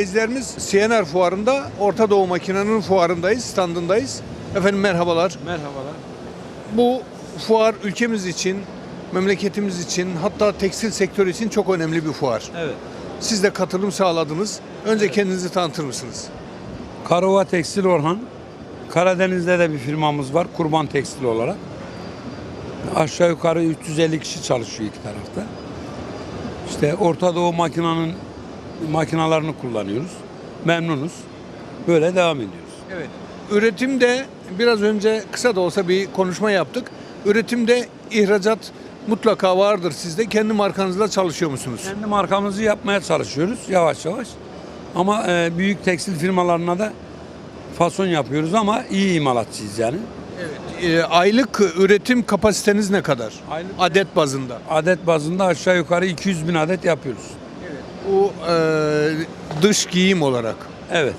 İzleyicilerimiz CNR fuarında Orta Doğu Makina'nın fuarındayız, standındayız. Efendim merhabalar. Merhabalar. Bu fuar ülkemiz için, memleketimiz için hatta tekstil sektörü için çok önemli bir fuar. Evet. Siz de katılım sağladınız. Önce kendinizi tanıtır mısınız? Karova Tekstil Orhan. Karadeniz'de de bir firmamız var. Kurban Tekstil olarak. Aşağı yukarı 350 kişi çalışıyor iki tarafta. İşte Orta Doğu makinanın makinalarını kullanıyoruz. Memnunuz. Böyle devam ediyoruz. Evet. Üretimde biraz önce kısa da olsa bir konuşma yaptık. Üretimde ihracat mutlaka vardır sizde. Kendi markanızla çalışıyor musunuz? Kendi markamızı yapmaya çalışıyoruz yavaş yavaş. Ama e, büyük tekstil firmalarına da fason yapıyoruz ama iyi imalatçıyız yani. Ee, aylık üretim kapasiteniz ne kadar? Aylık- Adet bazında. Adet bazında aşağı yukarı 200 bin adet yapıyoruz. Bu e, dış giyim olarak. Evet.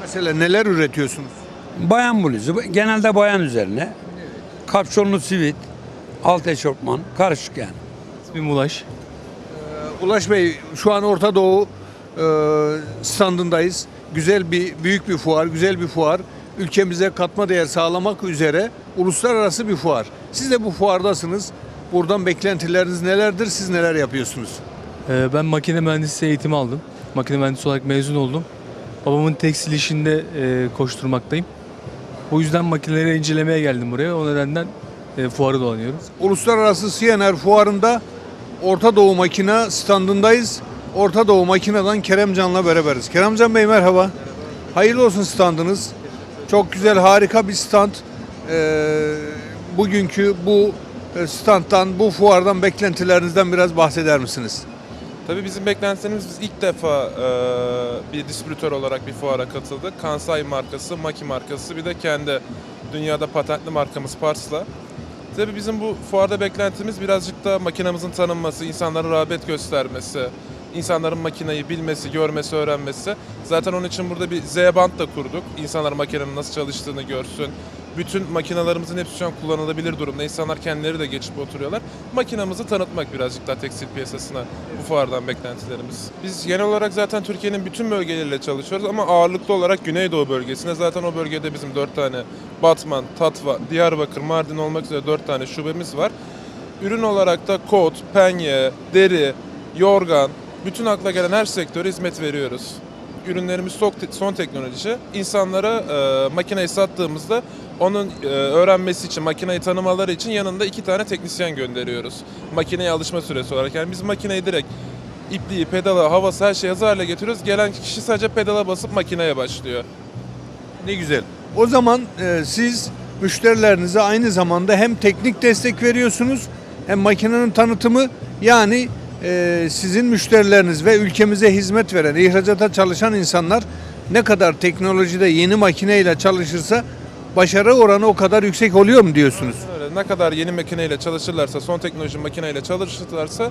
Mesela neler üretiyorsunuz? Bayan bluzu, genelde bayan üzerine. Kapşonlu sivit, alt eşofman, karışık yani. İsmim Ulaş. Ee, Ulaş Bey şu an Orta Doğu e, standındayız. Güzel bir büyük bir fuar, güzel bir fuar. Ülkemize katma değer sağlamak üzere uluslararası bir fuar. Siz de bu fuardasınız. Buradan beklentileriniz nelerdir? Siz neler yapıyorsunuz? Ee, ben makine mühendisliği eğitimi aldım. Makine mühendisi olarak mezun oldum. Babamın tekstil işinde e, koşturmaktayım. O yüzden makineleri incelemeye geldim buraya. O nedenden e, fuarı dolanıyorum. Uluslararası CNR fuarında Orta Doğu Makina standındayız. Orta Doğu Makina'dan Keremcan'la beraberiz. Keremcan Bey merhaba. Hayırlı olsun standınız. Çok güzel, harika bir stand. Ee, bugünkü bu e, standtan, bu fuardan beklentilerinizden biraz bahseder misiniz? Tabii bizim beklentilerimiz biz ilk defa e, bir distribütör olarak bir fuara katıldık. Kansai markası, Maki markası bir de kendi dünyada patentli markamız Pars'la. Tabii bizim bu fuarda beklentimiz birazcık da makinamızın tanınması, insanların rağbet göstermesi, insanların makinayı bilmesi, görmesi, öğrenmesi. Zaten onun için burada bir Z-Band da kurduk. İnsanlar makinenin nasıl çalıştığını görsün. Bütün makinalarımızın hepsi şu an kullanılabilir durumda. İnsanlar kendileri de geçip oturuyorlar. Makinamızı tanıtmak birazcık daha tekstil piyasasına bu fuardan beklentilerimiz. Biz genel olarak zaten Türkiye'nin bütün bölgeleriyle çalışıyoruz ama ağırlıklı olarak Güneydoğu bölgesine. Zaten o bölgede bizim dört tane Batman, Tatva, Diyarbakır, Mardin olmak üzere dört tane şubemiz var. Ürün olarak da kot, penye, deri, yorgan, bütün akla gelen her sektöre hizmet veriyoruz. Ürünlerimiz son teknoloji. İnsanlara e, makineyi sattığımızda onun e, öğrenmesi için, makineyi tanımaları için yanında iki tane teknisyen gönderiyoruz. Makineye alışma süresi olarak. Yani biz makineyi direkt ipliği, pedalı, havası her şeyi hazır hale getiriyoruz. Gelen kişi sadece pedala basıp makineye başlıyor. Ne güzel. O zaman e, siz müşterilerinize aynı zamanda hem teknik destek veriyorsunuz hem makinenin tanıtımı yani e, sizin müşterileriniz ve ülkemize hizmet veren, ihracata çalışan insanlar ne kadar teknolojide yeni makineyle çalışırsa başarı oranı o kadar yüksek oluyor mu diyorsunuz? Öyle ne kadar yeni makineyle çalışırlarsa, son teknoloji makineyle çalışırlarsa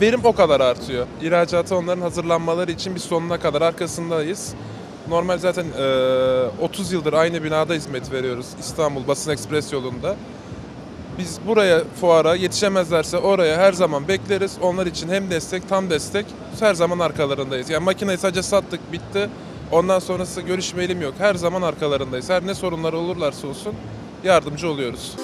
verim o kadar artıyor. İhracata onların hazırlanmaları için biz sonuna kadar arkasındayız. Normal zaten e, 30 yıldır aynı binada hizmet veriyoruz İstanbul Basın Ekspres yolunda. Biz buraya fuara yetişemezlerse oraya her zaman bekleriz. Onlar için hem destek tam destek her zaman arkalarındayız. Yani makineyi sadece sattık bitti. Ondan sonrası görüşmeyelim yok. Her zaman arkalarındayız. Her ne sorunları olurlarsa olsun yardımcı oluyoruz.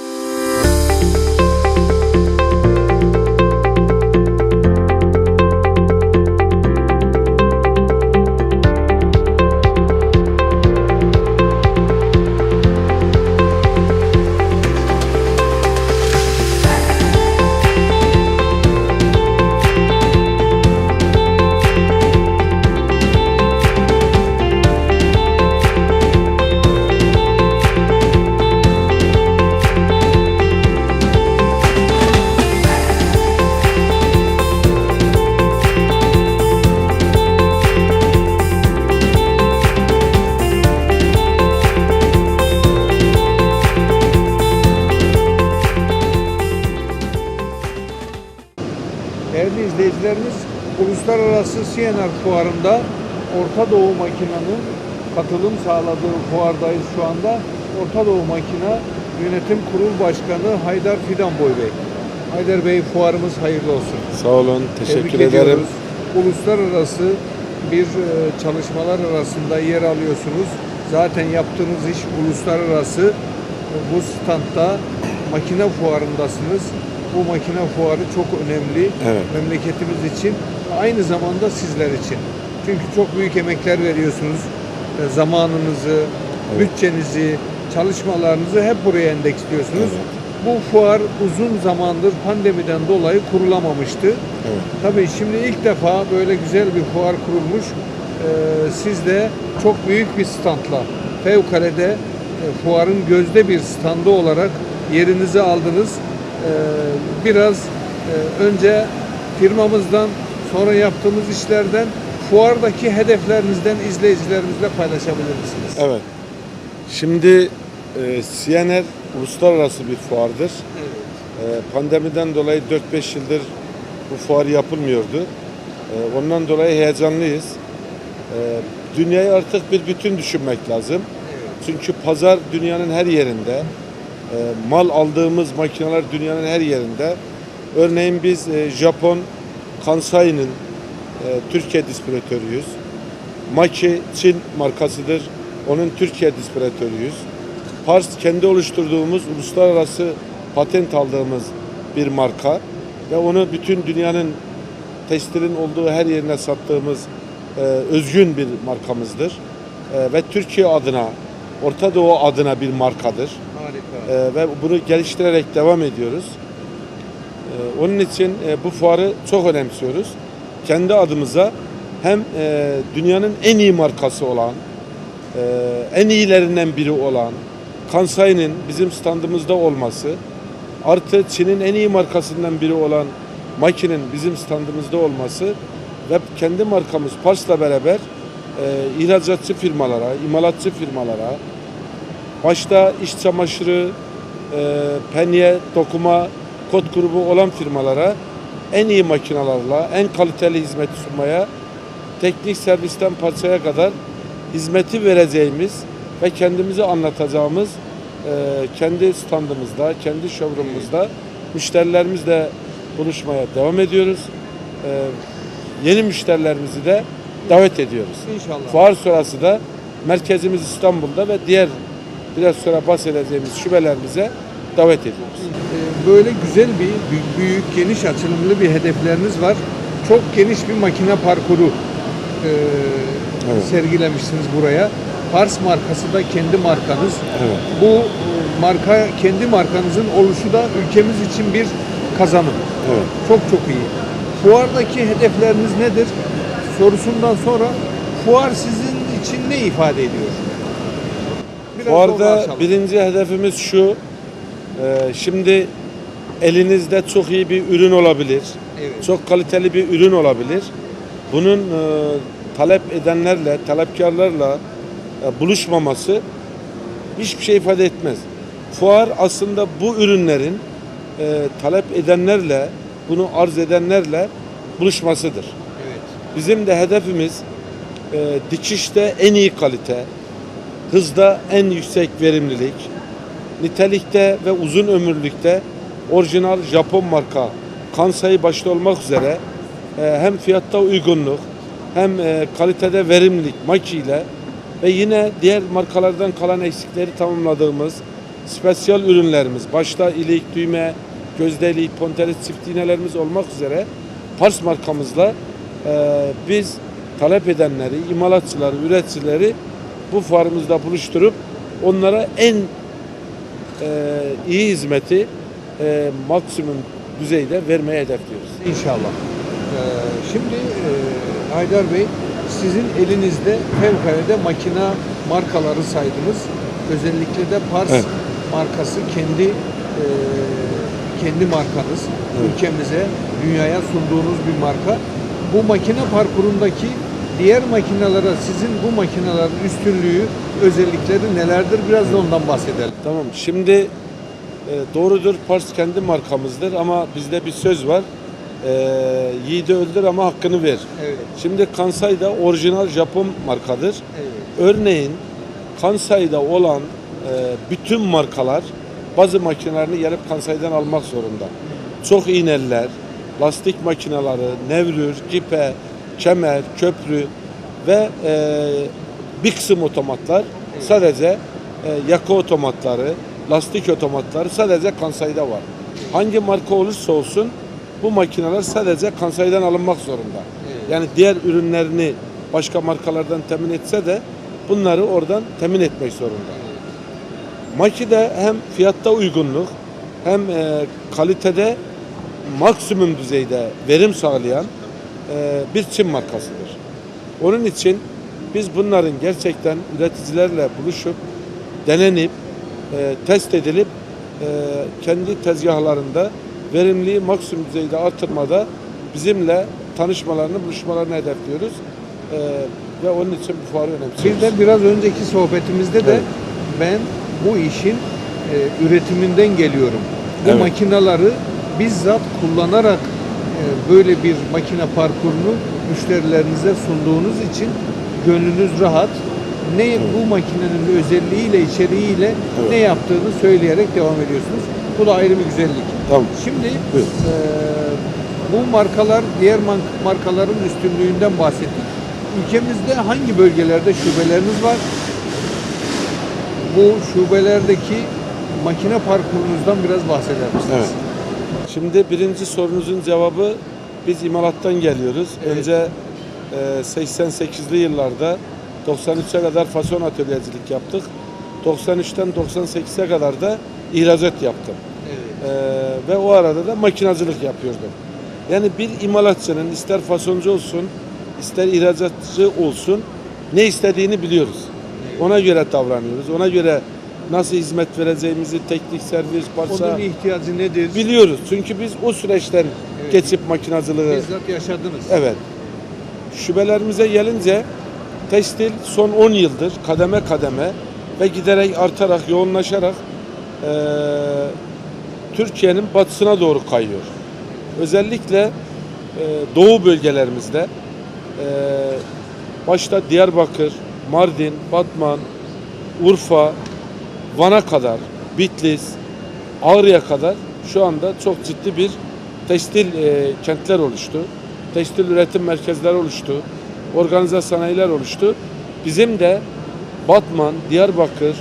CNR Fuarı'nda Orta Doğu Makina'nın katılım sağladığı fuardayız şu anda. Orta Doğu Makina Yönetim Kurul Başkanı Haydar Fidanboy Bey. Haydar Bey fuarımız hayırlı olsun. Sağ olun, teşekkür Tebrik ederim. ediyoruz. Uluslararası bir e, çalışmalar arasında yer alıyorsunuz. Zaten yaptığınız iş uluslararası. Bu standta makine fuarındasınız. Bu makine fuarı çok önemli Evet. memleketimiz için, aynı zamanda sizler için. Çünkü çok büyük emekler veriyorsunuz. E, Zamanınızı, bütçenizi, çalışmalarınızı hep buraya endeksliyorsunuz. Bu fuar uzun zamandır pandemiden dolayı kurulamamıştı. Evet. Tabii şimdi ilk defa böyle güzel bir fuar kurulmuş. Ee, siz de çok büyük bir standla, fevkalade e, fuarın gözde bir standı olarak yerinizi aldınız. Ee, biraz e, önce firmamızdan, sonra yaptığımız işlerden, fuardaki hedeflerinizden izleyicilerimizle paylaşabilir misiniz? Evet. Şimdi e, CNR uluslararası bir fuardır. E, pandemiden dolayı 4-5 yıldır bu fuar yapılmıyordu. E, ondan dolayı heyecanlıyız. E, dünyayı artık bir bütün düşünmek lazım. Çünkü pazar dünyanın her yerinde. E, mal aldığımız makineler dünyanın her yerinde. Örneğin biz e, Japon Kansai'nin e, Türkiye distribütörüyüz. Maki Çin markasıdır. Onun Türkiye distribütörüyüz. Pars kendi oluşturduğumuz uluslararası patent aldığımız bir marka ve onu bütün dünyanın tekstilin olduğu her yerine sattığımız e, özgün bir markamızdır. E, ve Türkiye adına, Orta Doğu adına bir markadır. Harika. E, ve bunu geliştirerek devam ediyoruz. E, onun için e, bu fuarı çok önemsiyoruz. Kendi adımıza hem e, dünyanın en iyi markası olan, e, en iyilerinden biri olan Kansai'nin bizim standımızda olması, artı Çin'in en iyi markasından biri olan Maki'nin bizim standımızda olması ve kendi markamız Pars'la beraber e, ihracatçı firmalara, imalatçı firmalara, başta iş çamaşırı, e, penye, dokuma, kod grubu olan firmalara en iyi makinalarla, en kaliteli hizmet sunmaya, teknik servisten parçaya kadar hizmeti vereceğimiz ve kendimizi anlatacağımız e, kendi standımızda, kendi showroomumuzda müşterilerimizle buluşmaya devam ediyoruz. E, yeni müşterilerimizi de davet ediyoruz. İnşallah. Fuar sonrası da merkezimiz İstanbul'da ve diğer biraz sonra bahsedeceğimiz şubelerimize davet ediyoruz. Ee, Böyle güzel bir büyük, geniş açılımlı bir hedefleriniz var. Çok geniş bir makine parkuru e, Evet. sergilemişsiniz buraya. Pars markası da kendi markanız. Evet. Bu e, marka kendi markanızın oluşu da ülkemiz için bir kazanım. Evet. Çok çok iyi. Fuardaki hedefleriniz nedir? Sorusundan sonra fuar sizin için ne ifade ediyor? Biraz açalım. birinci hedefimiz şu. E, şimdi elinizde çok iyi bir ürün olabilir. Evet. Çok kaliteli bir ürün olabilir. Bunun e, talep edenlerle, talepkarlarla e, buluşmaması hiçbir şey ifade etmez. Fuar aslında bu ürünlerin e, talep edenlerle, bunu arz edenlerle buluşmasıdır. Evet. Bizim de hedefimiz e, dikişte en iyi kalite, hızda en yüksek verimlilik, nitelikte ve uzun ömürlükte orijinal Japon marka Kansai başta olmak üzere e, hem fiyatta uygunluk hem e, kalitede verimlilik Maki ile ve yine diğer markalardan kalan eksikleri tamamladığımız spesiyal ürünlerimiz başta ilik, düğme, gözdelik, ponteris çift iğnelerimiz olmak üzere Pars markamızla e, biz talep edenleri, imalatçıları, üreticileri bu fuarımızda buluşturup onlara en e, iyi hizmeti e, maksimum düzeyde vermeye hedefliyoruz. İnşallah. Ee, şimdi e, Haydar Bey sizin elinizde fevkalade makina markaları saydınız. Özellikle de Pars Evet. markası kendi e, kendi markanız. Ülkemize, dünyaya sunduğunuz bir marka. Bu makine parkurundaki diğer makinalara sizin bu makinelerin üstünlüğü, özellikleri nelerdir? Biraz da ondan bahsedelim. Tamam. Şimdi e, doğrudur Pars kendi markamızdır ama bizde bir söz var. E, yiğidi öldür ama hakkını ver. Evet. Şimdi Kansai da orijinal Japon markadır. Evet. Örneğin Kansai'de olan e, bütün markalar bazı makinelerini gelip Kansai'den almak zorunda. Çok iğneler, lastik makineleri, nevrür, cipe, kemer, köprü ve e, bir kısım otomatlar sadece e, yaka otomatları, lastik otomatları sadece Kansai'de var. Hangi marka olursa olsun bu makineler sadece Kansai'den alınmak zorunda. Yani diğer ürünlerini başka markalardan temin etse de bunları oradan temin etmek zorunda. Maki'de hem fiyatta uygunluk hem e, kalitede maksimum düzeyde verim sağlayan e, bir Çin markasıdır. Onun için biz bunların gerçekten üreticilerle buluşup denenip e, test edilip e, kendi tezgahlarında verimliliği maksimum düzeyde artırmada bizimle tanışmalarını, buluşmalarını hedefliyoruz. E, ve onun için bu fuarı önemsiyoruz. Bir de biraz önceki sohbetimizde de Evet. ben bu işin e, üretiminden geliyorum. Bu Evet. makinaları bizzat kullanarak e, böyle bir makine parkurunu müşterilerinize sunduğunuz için gönlünüz rahat. Ne bu makinenin özelliğiyle, içeriğiyle Evet. ne yaptığını söyleyerek devam ediyorsunuz. Bu da ayrı bir güzellik. Tamam. Şimdi e, bu markalar diğer markaların üstünlüğünden bahsettik. Ülkemizde hangi bölgelerde şubeleriniz var? Bu şubelerdeki makine parkurunuzdan biraz bahseder misiniz? Evet. Şimdi birinci sorunuzun cevabı biz imalattan geliyoruz. Evet. Önce 88'li yıllarda 93'e kadar fason atölyecilik yaptık. 93'ten 98'e kadar da ihracat yaptım. Evet. E, ve o arada da makinacılık yapıyordum. Yani bir imalatçının ister fasoncu olsun, ister ihracatçı olsun ne istediğini biliyoruz. Ona göre davranıyoruz. Ona göre nasıl hizmet vereceğimizi, teknik servis, parça Onun ihtiyacı nedir? biliyoruz. Çünkü biz o süreçten Evet. geçip makinacılığı Bizzat yaşadınız. evet. Şubelerimize gelince tekstil son 10 yıldır kademe kademe ve giderek artarak, yoğunlaşarak eee, Türkiye'nin batısına doğru kayıyor. Özellikle eee, doğu bölgelerimizde eee, başta Diyarbakır, Mardin, Batman, Urfa, Van'a kadar, Bitlis, Ağrı'ya kadar şu anda çok ciddi bir tekstil e, kentler oluştu. Tekstil üretim merkezleri oluştu. Organize sanayiler oluştu. Bizim de Batman, Diyarbakır,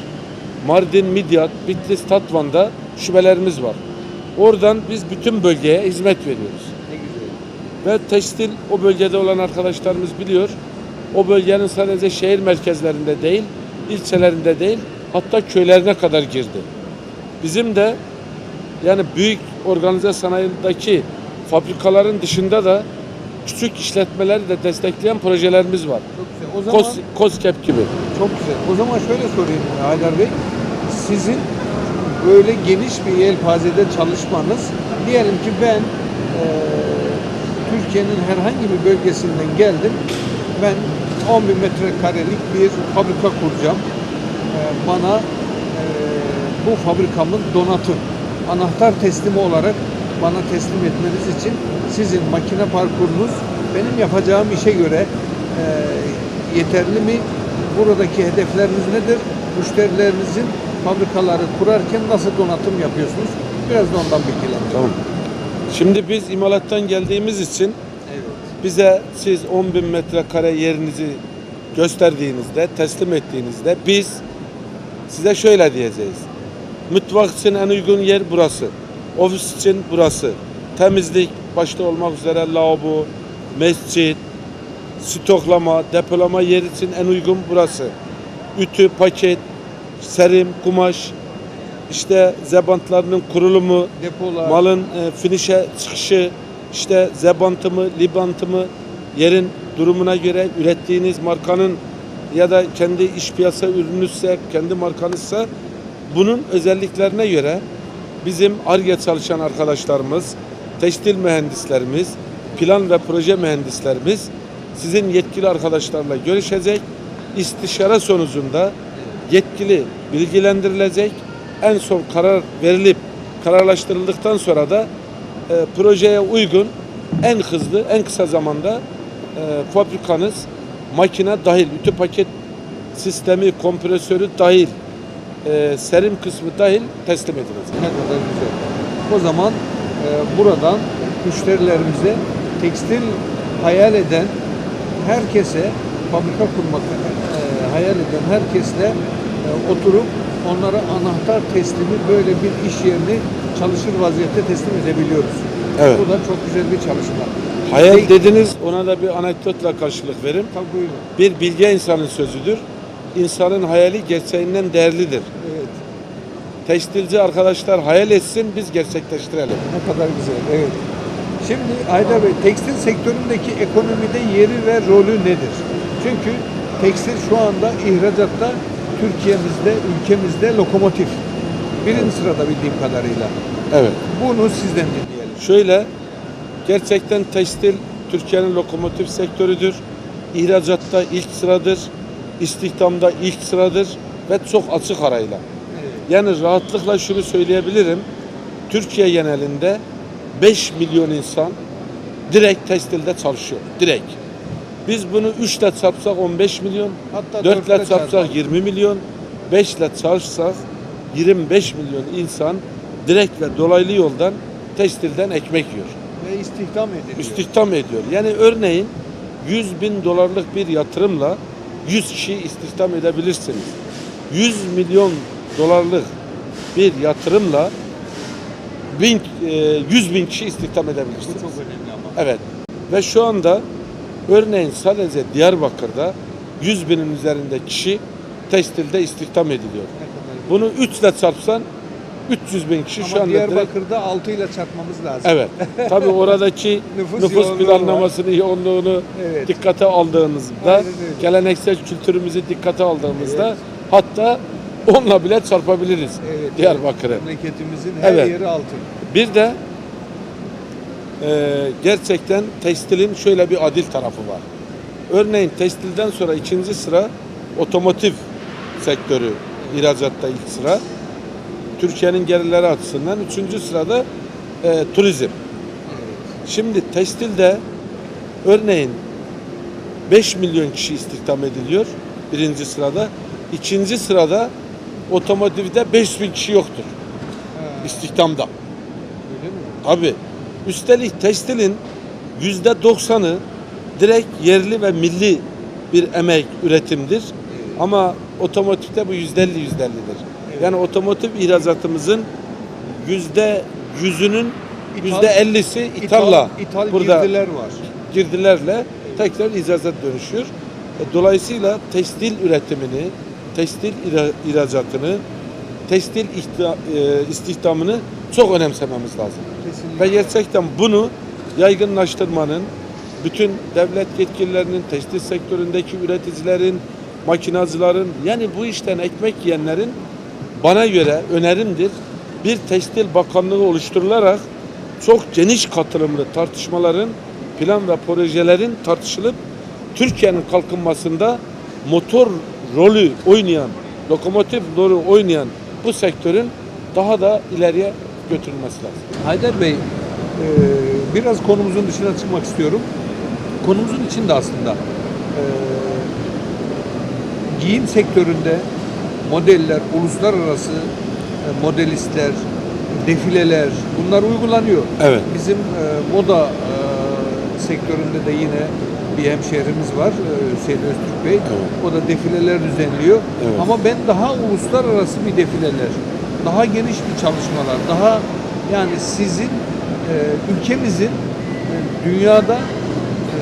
Mardin, Midyat, Bitlis, Tatvan'da şubelerimiz var. Oradan biz bütün bölgeye hizmet veriyoruz. Ne güzel. Ve tekstil o bölgede olan arkadaşlarımız biliyor. O bölgenin sadece şehir merkezlerinde değil, ilçelerinde değil, hatta köylerine kadar girdi. Bizim de yani büyük organize sanayideki fabrikaların dışında da küçük işletmeleri de destekleyen projelerimiz var. Çok güzel. O zaman Kos, Koskep gibi. çok güzel. O zaman şöyle sorayım Haydar Bey. Sizin böyle geniş bir yelpazede çalışmanız diyelim ki ben eee, Türkiye'nin herhangi bir bölgesinden geldim. Ben 10 bin metrekarelik bir fabrika kuracağım. Eee, bana eee, bu fabrikamın donatı, anahtar teslimi olarak bana teslim etmeniz için sizin makine parkurunuz benim yapacağım işe göre eee, yeterli mi? Buradaki hedefleriniz nedir? Müşterilerinizin fabrikaları kurarken nasıl donatım yapıyorsunuz? Biraz da ondan bilgilendirin. Tamam. Şimdi biz imalattan geldiğimiz için Evet. bize siz 10 bin metrekare yerinizi gösterdiğinizde, teslim ettiğinizde biz size şöyle diyeceğiz. Mutfak için en uygun yer burası. Ofis için burası. Temizlik başta olmak üzere lavabo, mescit, stoklama, depolama yer için en uygun burası. Ütü, paket, serim, kumaş, işte zebantlarının kurulumu, Depolar. malın e, finişe çıkışı, işte zebantı mı, libantı mı, yerin durumuna göre ürettiğiniz markanın ya da kendi iş piyasa ürünüzse, kendi markanızsa bunun özelliklerine göre bizim ARGE çalışan arkadaşlarımız, tekstil mühendislerimiz, plan ve proje mühendislerimiz sizin yetkili arkadaşlarla görüşecek. İstişare sonucunda yetkili bilgilendirilecek. En son karar verilip kararlaştırıldıktan sonra da e, projeye uygun en hızlı, en kısa zamanda e, fabrikanız makine dahil, ütü paket sistemi, kompresörü dahil, e, serim kısmı dahil teslim edilecek. Ne kadar güzel. O zaman e, buradan müşterilerimize tekstil hayal eden herkese fabrika kurmak e, hayal eden herkesle e, oturup onlara anahtar teslimi böyle bir iş yerini çalışır vaziyette teslim edebiliyoruz. Evet. Bu da çok güzel bir çalışma. Hayal Peki- dediniz ona da bir anekdotla karşılık verim. Tabii buyurun. Bir bilge insanın sözüdür. İnsanın hayali gerçeğinden değerlidir. Evet. Tekstilci arkadaşlar hayal etsin biz gerçekleştirelim. Ne kadar güzel. Evet. Şimdi Haydar Bey, tekstil sektöründeki ekonomide yeri ve rolü nedir? Çünkü tekstil şu anda ihracatta Türkiye'mizde, ülkemizde lokomotif. Birinci sırada bildiğim kadarıyla. Evet. Bunu sizden dinleyelim. Şöyle gerçekten tekstil Türkiye'nin lokomotif sektörüdür. İhracatta ilk sıradır. İstihdamda ilk sıradır ve çok açık arayla. Yani rahatlıkla şunu söyleyebilirim. Türkiye genelinde 5 milyon insan direkt tekstilde çalışıyor. Direkt. Biz bunu 3 ile çarpsak 15 milyon, Hatta 4 dörtle ile çarpsak çarpalım. 20 milyon, 5 ile çarpsak 25 milyon insan direkt ve dolaylı yoldan tekstilden ekmek yiyor. Ve istihdam ediliyor. İstihdam ediyor. Yani örneğin 100 bin dolarlık bir yatırımla 100 kişi istihdam edebilirsiniz. 100 milyon dolarlık bir yatırımla bin, e, 100 bin kişi istihdam Bu edebilirsiniz. çok önemli ama. Evet. Ve şu anda örneğin sadece Diyarbakır'da 100 binin üzerinde kişi tekstilde istihdam ediliyor. Bunu 3 ile çarpsan 300 bin kişi şu Ama anda direkt Diyarbakır'da 6 ile çarpmamız lazım. Evet. Tabii oradaki Nüfus nüfus, yoğunluğu planlamasını, yoğunluğunu Evet. dikkate öyle. geleneksel kültürümüzü dikkate aldığımızda Evet. hatta onunla bile çarpabiliriz Evet. Diyarbakır'ı. Memleketimizin her Evet. yeri altın. Bir de e, gerçekten tekstilin şöyle bir adil tarafı var. Örneğin tekstilden sonra ikinci sıra otomotiv sektörü ihracatta ilk sıra. Türkiye'nin gelirleri açısından üçüncü sırada e, turizm. Şimdi tekstilde örneğin 5 milyon kişi istihdam ediliyor birinci sırada. İkinci sırada otomotivde 5 bin kişi yoktur istihdamda. Tabii. Üstelik tekstilin yüzde doksanı direkt yerli ve milli bir emek üretimdir. Ama otomotivde bu yüzde elli yüzde ellidir. Yani otomotiv ihracatımızın yüzde yüzünün yüzde ellisi ithalla ithal, ithal burada girdiler var. girdilerle tekrar ihracat dönüşüyor. E, Dolayısıyla tekstil üretimini, tekstil ihra- ihracatını, tekstil e, istihdamını çok önemsememiz lazım. Kesinlikle. Ve gerçekten bunu yaygınlaştırmanın bütün devlet yetkililerinin, tekstil sektöründeki üreticilerin, makinacıların yani bu işten ekmek yiyenlerin bana göre önerimdir. Bir tekstil bakanlığı oluşturularak çok geniş katılımlı tartışmaların, plan ve projelerin tartışılıp Türkiye'nin kalkınmasında motor rolü oynayan, lokomotif rolü oynayan bu sektörün daha da ileriye götürülmesi lazım. Haydar Bey, e, biraz konumuzun dışına çıkmak istiyorum. Konumuzun içinde aslında. E, giyim sektöründe modeller, uluslararası e, modelistler, defileler bunlar uygulanıyor. Evet. Bizim e, moda e, sektöründe de yine bir hemşehrimiz var, e, Hüseyin Öztürk Bey. Evet. O da defileler düzenliyor. Evet. Ama ben daha uluslararası bir defileler, daha geniş bir çalışmalar, daha yani sizin e, ülkemizin e, dünyada e,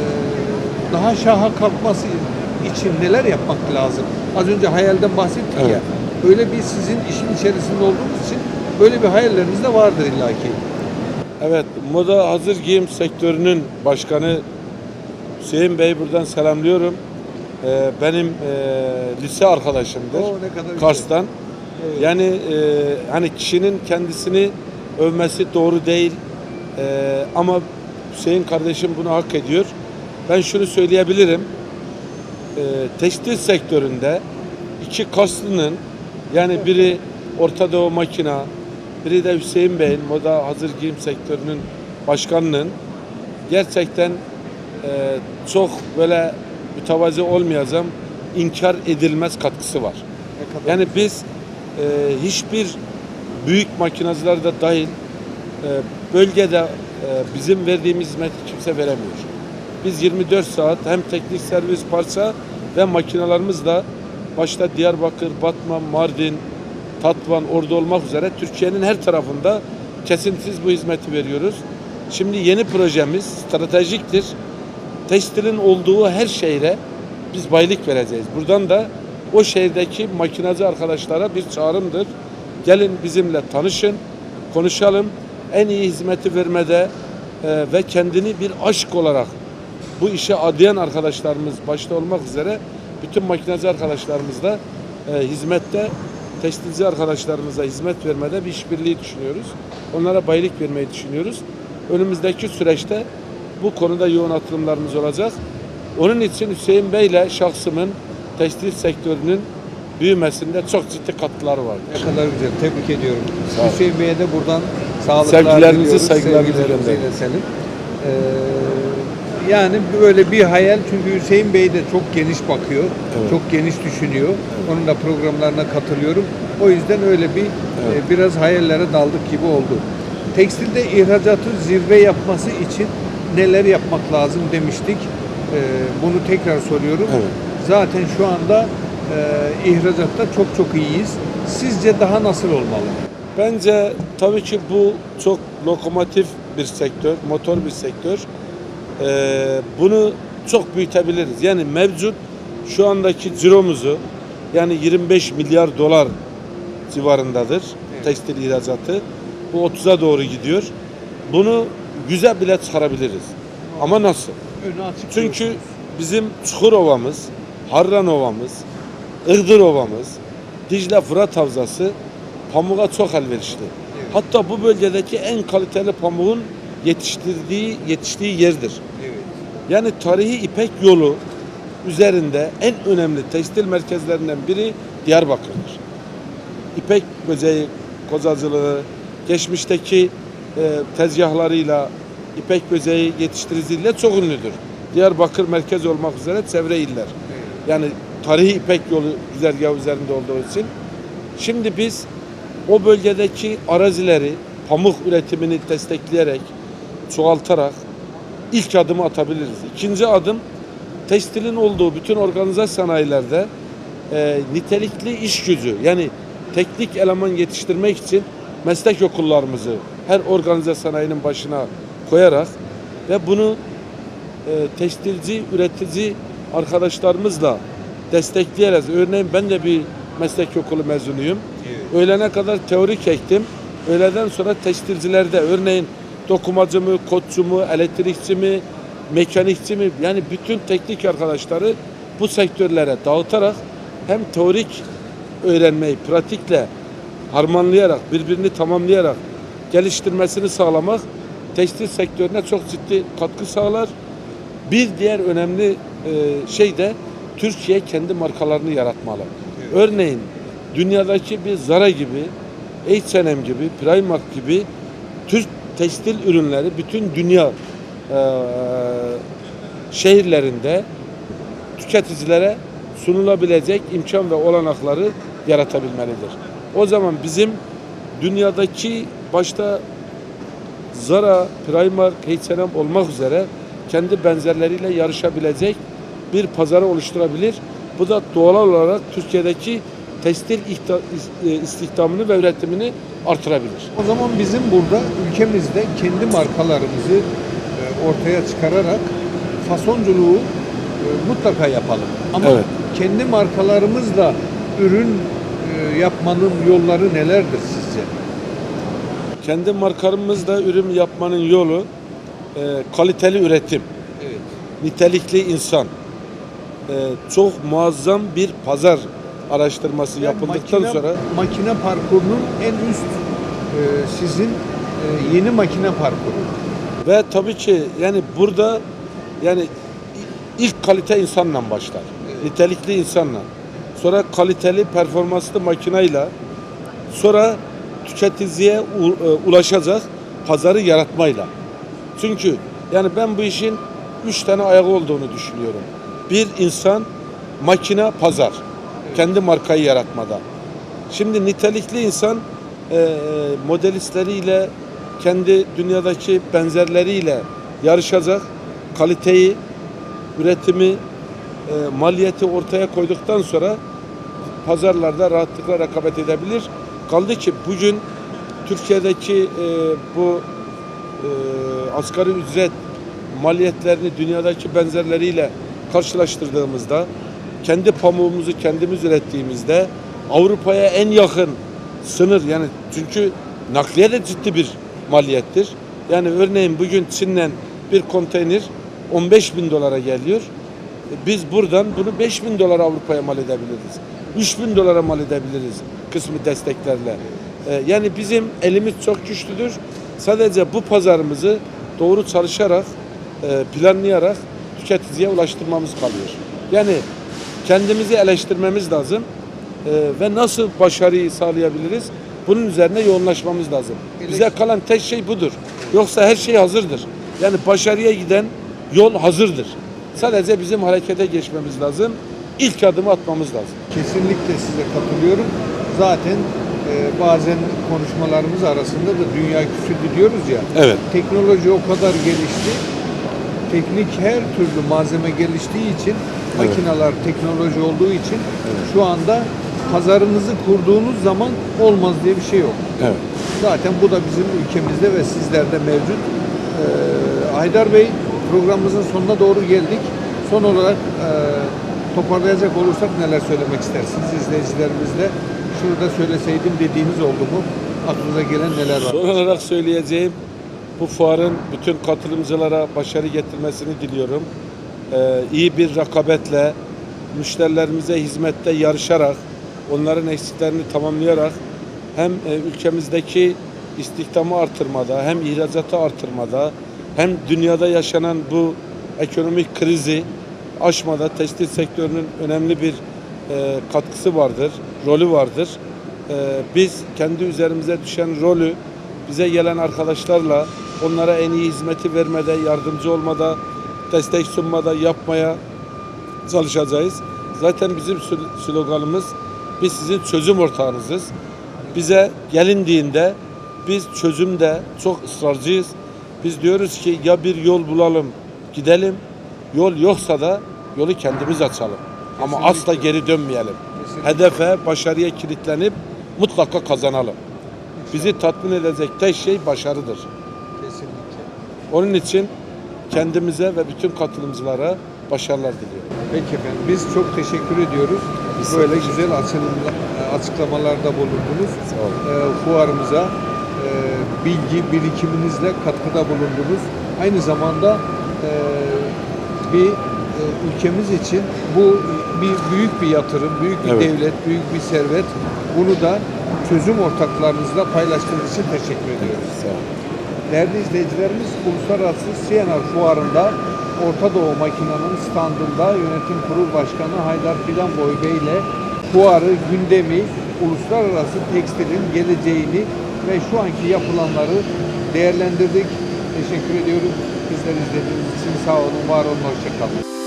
daha şaha kalkması için neler yapmak lazım? Az önce hayalden bahsettik Evet. ya. Öyle bir sizin işin içerisinde olduğunuz için böyle bir hayalleriniz de vardır illaki. Evet, moda hazır giyim sektörünün başkanı Hüseyin Bey buradan selamlıyorum. Ee, benim e, lise arkadaşımdır. O ne kadar güzel. Kars'tan. Evet. Yani e, hani kişinin kendisini övmesi doğru değil. E, ama Hüseyin kardeşim bunu hak ediyor. Ben şunu söyleyebilirim. E, tekstil sektöründe iki Karslı'nın yani biri Orta Doğu Makina, biri de Hüseyin Bey'in moda hazır giyim sektörünün başkanının gerçekten e, çok böyle mütevazi olmayacağım inkar edilmez katkısı var. Yani biz e, hiçbir büyük makinacılar da dahil e, bölgede e, bizim verdiğimiz hizmeti kimse veremiyor. Biz 24 saat hem teknik servis parça ve makinalarımız da başta Diyarbakır, Batman, Mardin, Tatvan, Ordu olmak üzere Türkiye'nin her tarafında kesintisiz bu hizmeti veriyoruz. Şimdi yeni projemiz stratejiktir. Tekstilin olduğu her şehre biz baylık vereceğiz. Buradan da o şehirdeki makinacı arkadaşlara bir çağrımdır. Gelin bizimle tanışın, konuşalım. En iyi hizmeti vermede e, ve kendini bir aşk olarak bu işe adayan arkadaşlarımız başta olmak üzere bütün makinacı arkadaşlarımızla e, hizmette tekstilci arkadaşlarımıza hizmet vermede bir işbirliği düşünüyoruz. Onlara baylık vermeyi düşünüyoruz. Önümüzdeki süreçte bu konuda yoğun atılımlarımız olacak. Onun için Hüseyin Bey ile şahsımın tekstil sektörünün büyümesinde çok ciddi katkıları var. Ne kadar güzel. Tebrik ediyorum. Hüseyin Bey'e de buradan sağlıklar Sevgilerinizi, diliyoruz. saygılarınızı Sevgilerimizi gönderin. iletelim. Ee, yani böyle bir hayal çünkü Hüseyin Bey de çok geniş bakıyor. Evet. Çok geniş düşünüyor. Onun da programlarına katılıyorum. O yüzden öyle bir Evet. e, biraz hayallere daldık gibi oldu. Tekstilde ihracatı zirve yapması için neler yapmak lazım demiştik. Ee, bunu tekrar soruyorum. Evet. Zaten şu anda e, ihracatta çok çok iyiyiz. Sizce daha nasıl olmalı? Bence tabii ki bu çok lokomotif bir sektör, motor bir sektör. Ee, bunu çok büyütebiliriz. Yani mevcut şu andaki ciromuzu yani 25 milyar dolar civarındadır tekstil ihracatı. Bu 30'a doğru gidiyor. Bunu 100'e bile çıkarabiliriz. Ama nasıl? Çünkü bizim Çukurova'mız, Harranova'mız, Iğdır Ovamız, Dicle Fırat Havzası pamuğa çok elverişli. Hatta bu bölgedeki en kaliteli pamuğun yetiştirdiği, yetiştiği yerdir. Evet. Yani tarihi İpek yolu üzerinde en önemli tekstil merkezlerinden biri Diyarbakır'dır. İpek böceği kozacılığı, geçmişteki e, tezgahlarıyla İpek böceği yetiştiriciliğiyle çok ünlüdür. Diyarbakır merkez olmak üzere çevre iller. Yani tarihi İpek yolu güzergahı üzerinde olduğu için. Şimdi biz o bölgedeki arazileri pamuk üretimini destekleyerek, çoğaltarak ilk adımı atabiliriz. İkinci adım tekstilin olduğu bütün organize sanayilerde e, nitelikli iş gücü yani teknik eleman yetiştirmek için meslek okullarımızı her organize sanayinin başına koyarak ve bunu e, tekstilci, üretici arkadaşlarımızla destekleyerek. Örneğin ben de bir meslek okulu mezunuyum. Öğlene kadar teorik ektim. Öğleden sonra tekstilcilerde örneğin dokumacı mı, kodçu mu, elektrikçi mi, mekanikçi mi yani bütün teknik arkadaşları bu sektörlere dağıtarak hem teorik öğrenmeyi pratikle harmanlayarak, birbirini tamamlayarak geliştirmesini sağlamak tekstil sektörüne çok ciddi katkı sağlar. Bir diğer önemli e, şey de Türkiye kendi markalarını yaratmalı. Örneğin dünyadaki bir Zara gibi, H&M gibi, Primark gibi Türk tekstil ürünleri bütün dünya e, şehirlerinde tüketicilere sunulabilecek imkan ve olanakları yaratabilmelidir. O zaman bizim dünyadaki başta Zara, Primark, H&M olmak üzere kendi benzerleriyle yarışabilecek bir pazarı oluşturabilir. Bu da doğal olarak Türkiye'deki tekstil e, istihdamını ve üretimini artırabilir. O zaman bizim burada ülkemizde kendi markalarımızı e, ortaya çıkararak fasonculuğu e, mutlaka yapalım. Ama Evet. kendi markalarımızla ürün e, yapmanın yolları nelerdir sizce? Kendi markamızda ürün yapmanın yolu kaliteli üretim, Evet. nitelikli insan, çok muazzam bir pazar araştırması yapıldıktan makine, sonra makine parkurunun en üst e, sizin e, yeni makine parkuru. ve tabii ki yani burada yani ilk kalite insanla başlar. Nitelikli insanla. Sonra kaliteli performanslı makineyle sonra tüketiciye e, ulaşacak pazarı yaratmayla. Çünkü yani ben bu işin üç tane ayağı olduğunu düşünüyorum. Bir insan, makine, pazar. Kendi markayı yaratmada. Şimdi nitelikli insan e, modelistleriyle kendi dünyadaki benzerleriyle yarışacak. Kaliteyi, üretimi, e, e, maliyeti ortaya koyduktan sonra pazarlarda rahatlıkla rekabet edebilir. Kaldı ki bugün Türkiye'deki e, bu e, asgari ücret maliyetlerini dünyadaki benzerleriyle karşılaştırdığımızda kendi pamuğumuzu kendimiz ürettiğimizde Avrupa'ya en yakın sınır yani çünkü nakliye de ciddi bir maliyettir. Yani örneğin bugün Çin'den bir konteyner 15 bin dolara geliyor. Biz buradan bunu 5 bin dolara Avrupa'ya mal edebiliriz. 3 bin dolara mal edebiliriz kısmı desteklerle. Ee, Yani bizim elimiz çok güçlüdür. Sadece bu pazarımızı doğru çalışarak, e, planlayarak tüketiciye ulaştırmamız kalıyor. Yani kendimizi eleştirmemiz lazım Ee, ve nasıl başarıyı sağlayabiliriz? Bunun üzerine yoğunlaşmamız lazım. Bize kalan tek şey budur. Yoksa her şey hazırdır. Yani başarıya giden yol hazırdır. Sadece bizim harekete geçmemiz lazım. İlk adımı atmamız lazım. Kesinlikle size katılıyorum. Zaten e, bazen konuşmalarımız arasında da dünya küçüldü diyoruz ya. Evet. Teknoloji o kadar gelişti. Teknik her türlü malzeme geliştiği için, makineler teknoloji olduğu için şu anda pazarınızı kurduğunuz zaman olmaz diye bir şey yok. Evet. Zaten bu da bizim ülkemizde ve sizlerde mevcut. Ee, Haydar Bey programımızın sonuna doğru geldik. Son olarak e, toparlayacak olursak neler söylemek istersiniz izleyicilerimizle? Şurada söyleseydim dediğiniz oldu mu? Aklınıza gelen neler var? Son olarak söyleyeceğim bu fuarın bütün katılımcılara başarı getirmesini diliyorum. Ee, iyi bir rekabetle müşterilerimize hizmette yarışarak onların eksiklerini tamamlayarak hem e, ülkemizdeki istihdamı artırmada hem ihracatı artırmada hem dünyada yaşanan bu ekonomik krizi aşmada tekstil sektörünün önemli bir e, katkısı vardır, rolü vardır. E, biz kendi üzerimize düşen rolü bize gelen arkadaşlarla onlara en iyi hizmeti vermede, yardımcı olmada, destek sunmada yapmaya çalışacağız. Zaten bizim sl- sloganımız biz sizin çözüm ortağınızız. Bize gelindiğinde biz çözümde çok ısrarcıyız. Biz diyoruz ki ya bir yol bulalım, gidelim. Yol yoksa da yolu kendimiz açalım. Ama asla geri dönmeyelim. Kesinlikle. Hedefe, başarıya kilitlenip mutlaka kazanalım. Bizi tatmin edecek tek şey başarıdır. Onun için kendimize ve bütün katılımcılara başarılar diliyorum. Peki efendim biz çok teşekkür ediyoruz. Biz Böyle güzel açılımla, açıklamalarda bulundunuz. Sağ olun. e, fuarımıza e, bilgi birikiminizle katkıda bulundunuz. Aynı zamanda e, bir e, ülkemiz için bu bir büyük bir yatırım, büyük bir Evet. devlet, büyük bir servet. Bunu da çözüm ortaklarınızla paylaştığınız için teşekkür ediyoruz. Sağ olun. Değerli izleyicilerimiz Uluslararası CNR Fuarı'nda Orta Doğu Makina'nın standında Yönetim Kurulu Başkanı Haydar Fidanboy Bey ile fuarı, gündemi, uluslararası tekstilin geleceğini ve şu anki yapılanları değerlendirdik. Teşekkür ediyoruz. Bizleri izlediğiniz için sağ olun, var olun, hoşçakalın.